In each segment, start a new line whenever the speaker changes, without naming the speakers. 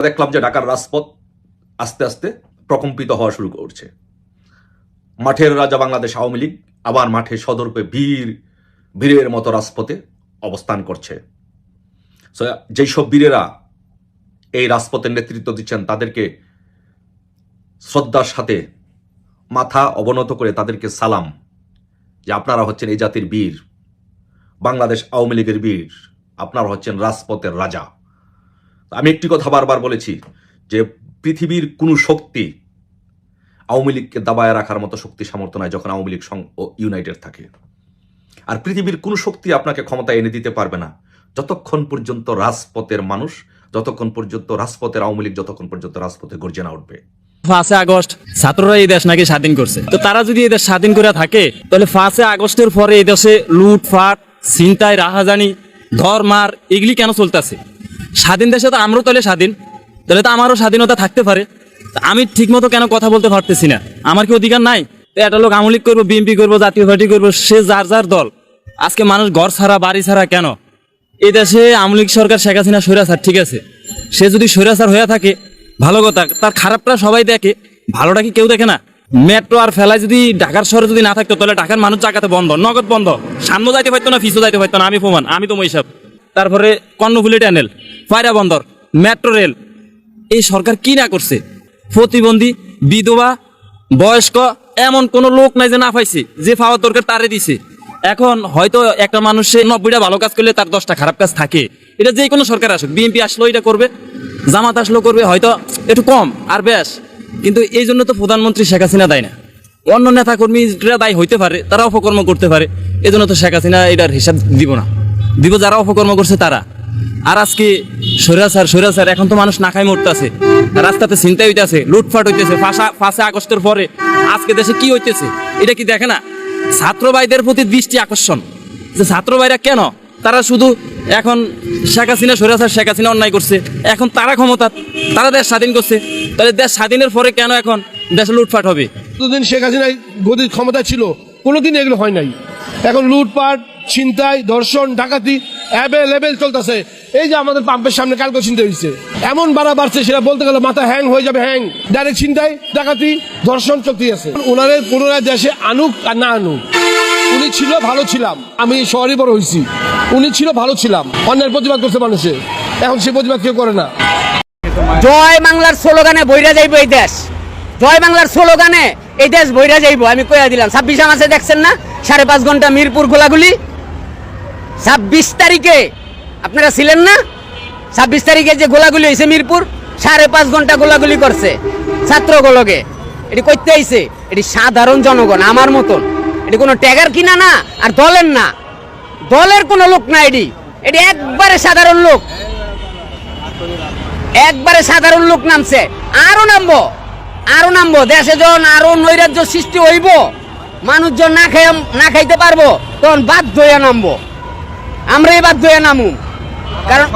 দেখলাম যে ঢাকার রাজপথ আস্তে আস্তে প্রকম্পিত হওয়া শুরু করছে। মাঠের রাজা বাংলাদেশ আওয়ামী লীগ আবার মাঠে সদর্পে বীর বীরের মতো রাজপথে অবস্থান করছে। So, যেই সব বীরেরা এই রাজপথের নেতৃত্ব দিচ্ছেন তাদেরকে শ্রদ্ধার সাথে মাথা অবনত করে তাদেরকে সালাম যে আপনারা হচ্ছেন এই জাতির বীর বাংলাদেশ আওয়ামী লীগের বীর আপনারা হচ্ছেন রাজপথের রাজা। আমি একটি কথা বারবার বলেছি যে পৃথিবীর কোনো শক্তি আওয়ামী লীগকে দাবায় রাখার মতো শক্তি সামর্থ্য নয় যখন আওয়ামী লীগ ইউনাইটেড থাকে। আর পৃথিবীর কোনো শক্তি আপনাকে ক্ষমতা এনে দিতে পারবে না। যতক্ষণ পর্যন্ত রাজপথের মানুষ, যতক্ষণ পর্যন্ত রাজপথের আওয়ামী লীগ, যতক্ষণ পর্যন্ত রাজপথে গর্জে না উঠবে।
ফাঁসে আগস্ট ছাত্ররা এই দেশ নাকি স্বাধীন করছে। তো তারা যদি এই দেশ স্বাধীন করে থাকে, তাহলে পাঁচে আগস্টের পরে এই দেশে লুটফাট ছিনতাই, রাহাজানি ধর মার এগুলি কেন চলতেছে? স্বাধীন দেশে তো আমরাও তাহলে স্বাধীন। তাহলে তো আমারও স্বাধীনতা থাকতে পারে। আমি ঠিক মতো কেন কথা বলতে পারতেছি না? আমার কি অধিকার নাই? একটা লোক আমলিক করব, বিএনপি করব, জাতীয় পার্টি করব, সে যার যার দল। আজকে মানুষ ঘর ছাড়া, বাড়ি ছাড়া কেন? এই দেশে আমলিক সরকার শেখ হাসিনা স্বৈরাচার, ঠিক আছে? সে যদি স্বৈরাচার হয়ে থাকে, ভালো কথা, তার খারাপটা সবাই দেখে, ভালোটা কি কেউ দেখে না? মেট্রো আর ফেলায় যদি ঢাকার শহরে যদি না থাকতো, তাহলে ঢাকার মানুষ জায়গাতে বন্ধ, নগদ বন্ধ। সামনে যাইতে পারতো না ফিসও যাইতে পারতো না, আমি প্রমাণ, আমি তো মহিসাব তারপরে কর্ণফুলি ট্যানেল পায়রা বন্দর, মেট্রো রেল। এই সরকার কি না করছে? প্রতিবন্ধী, বিধবা, বয়স্ক, এমন কোন লোক নাই যে না পাইছে, যে পাওয়ার দরকার তারে দিছে। এখন হয়তো একটা মানুষে নব্বইটা ভালো কাজ করলে তার দশটা খারাপ কাজ থাকে। এটা যে কোনো সরকার আসুক, বিএনপি আসলো এটা করবে, জামাত আসলো করবে, হয়তো একটু কম আর বেশ। কিন্তু এই জন্য তো প্রধানমন্ত্রী শেখ হাসিনা দেয় না। অন্য নেতা কর্মীরা দায়ী হইতে পারে তারা অপকর্ম করতে পারে। এই জন্য তো শেখ হাসিনা এটার হিসাব দিব না। দিব যারা অপকর্ম করছে তারা। আর আজকে সৈরাচার সৈরাচার এখন তো মানুষ না খাই মরতেছে। রাস্তাতে চিন্তা হইতেছে, লুটফাট হইতেছে, ফাঁসা, ফাঁসে আগস্টের পরে। আজকে দেশে কি হইতেছে? এটা কি দেখে না? ছাত্র ভাইদের প্রতি দৃষ্টি আকর্ষণ। যে ছাত্র ভাইরা কেন? তারা শুধু এখন শেখ হাসিনা সৈরাচার শেখ হাসিনা অন্যায় করছে। এখন তারা ক্ষমতা, তারা দেশ স্বাধীন করছে। তাহলে দেশ স্বাধীনের পরে কেন এখন দেশে লুটফাট হবে?
যতদিন শেখ হাসিনা গদির ক্ষমতা ছিল, কোনোদিন এগুলো হয় নাই। এখন লুটপাট, ছিনতাই, ধর্ষণ, ডাকাতি অ্যাভেলেবেল চলতেছে। এই যে আমাদের পাম্পের সামনে কালকে চিন্তা হয়েছে, এমন বাড়া বাড়ছে, সেটা বলতে গেলে মাথা হ্যাং হয়ে যাবে হ্যাং ডাইরেক্ট ছিনতাই, ডাকাতি, ধর্ষণ চলতে আছে। ওনারে পুনরায় দেশে আনুক আর না আনুক, উনি ছিল ভালো ছিলাম, আমি শহরে বড় হয়েছি। উনি ছিল ভালো ছিলাম, অন্যের প্রতিবাদ করছে মানুষে। এখন সে প্রতিবাদ কেউ করে না।
জয় বাংলার স্লোগানে বইরা যাইব এই দেশ। জয় বাংলার স্লোগানে এই দেশ বইরা যাইব, আমি কইয়া দিলাম মাসে দেখছেন না? সাড়ে পাঁচ ঘণ্টা মিরপুর গোলাগুলি? ছাব্বিশ তারিখে, আপনারা ছিলেন না? ছাব্বিশ তারিখে যে গোলাগুলি হয়েছে মিরপুর, সাড়ে পাঁচ ঘণ্টা গোলাগুলি করছে এটি করতে আইছে, এটি সাধারণ জনগণ, আমার মতন। এটি কোনো ট্যাগার কিনা না, আর দলের না। দলের কোনো লোক না এটি। এটি একবারে সাধারণ লোক। একবারে সাধারণ লোক নামছে। আরও নামবো। আরও নামবো, দেশে যখন আরও নৈরাজ্য সৃষ্টি হইব, মানুষজন না খাই না খাইতে পারব, তখন বাধ্য হইয়া নামবো। আমরাই বাধ্য হইয়া নামু। কারণ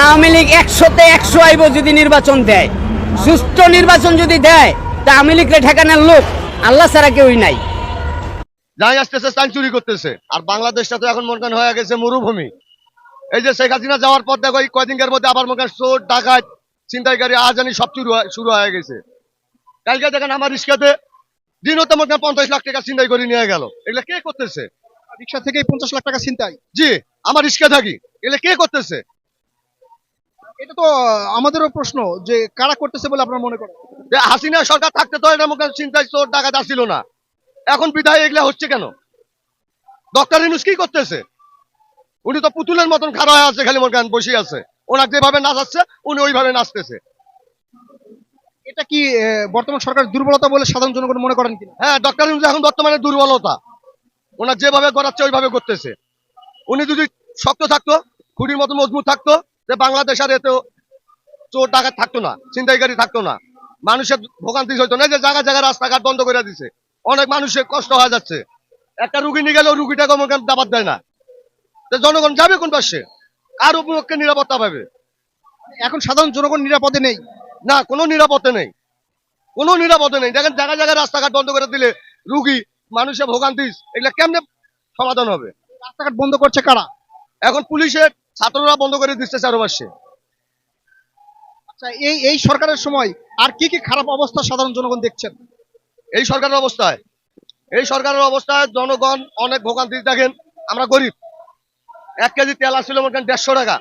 আওয়ামী লীগ একশোতে একশো আইব যদি নির্বাচন দেয়। সুস্থ নির্বাচন যদি দেয়, তা আওয়ামী লীগকে ঠেকানোর লোক আল্লাহ ছাড়া কেউই নাই।
যাই আসতেছে সেঞ্চুরি করতেছে। আর বাংলাদেশটা তো এখন মনে হয়ে গেছে মরুভূমি। এই যে শেখ হাসিনা যাওয়ার পর দেখো এই কয়দিনের মধ্যে আবার মনে করেন চোর, ডাকাত ছিনতাইকারী আজানি সব শুরু শুরু হয়ে গেছে। কালকে দেখেন আমার রিক্সাতে দিন হতে করেন পঞ্চাশ লাখ টাকা ছিনতাই করে নিয়ে গেল। এগুলো কে করতেছে?
রিক্সা থেকে পঞ্চাশ লাখ টাকা ছিনতাই।
জি আমার রিক্সা থাকি। এগুলো কে করতেছে?
এটা তো আমাদেরও প্রশ্ন যে কারা করতেছে বলে আপনার মনে করেন?
যে হাসিনা সরকার থাকতে তো এটা করেন ছিনতাই চোর ডাকাত আসছিল না। এখন বিধায় এগুলা হচ্ছে কেন? ডক্টর ইনুস কি করতেছে? উনি তো পুতুলের মতন খাড়া হয়ে আছে খালি মনে বসে আছে। ওনার যেভাবে নাচাচ্ছে, উনি ওইভাবে নাচতেছে।
এটা কি বর্তমান সরকার দুর্বলতা বলে সাধারণ জনগণ মনে করেন কিনা?
হ্যাঁ ডক্টর এখন বর্তমানে দুর্বলতা। ওনার যেভাবে করাচ্ছে ওইভাবে করতেছে উনি যদি শক্ত থাকতো খুঁড়ির মতো মজবুত থাকতো, যে বাংলাদেশ আর এত চোর ডাকাত থাকতো না, ছিনতাইকারী থাকতো না, মানুষের ভোগান্তি হইতো না যে জায়গা জায়গা রাস্তাঘাট বন্ধ করে দিছে, অনেক মানুষের কষ্ট হয়ে যাচ্ছে। একটা রুগী নিয়ে গেলেও রুগীটাকে মনে করেন দাবাত দেয় না। জনগণ যাবে কোন পাশে? কার উপলক্ষে নিরাপত্তা পাবে?
এখন সাধারণ জনগণ নিরাপদে নেই।
না, কোনো নিরাপত্তা নেই। কোনো নিরাপত্তা নেই। দেখেন জায়গা জায়গায় রাস্তাঘাট বন্ধ করে দিলে রুগী মানুষের ভোগান্তি, এগুলা কেমনে সমাধান হবে?
রাস্তাঘাট বন্ধ করছে কারা?
এখন পুলিশের ছাত্ররা বন্ধ করে দিচ্ছে চারপাশে।
আচ্ছা এই এই সরকারের সময় আর কি কি খারাপ অবস্থা সাধারণ জনগণ দেখছেন?
এই সরকারের অবস্থায়, এই সরকারের অবস্থায় জনগণ অনেক ভোগান্তি, দেখেন, আমরা গরিব। এক কেজি তেল আসছিল মনে করেন দেড়শো টাকা।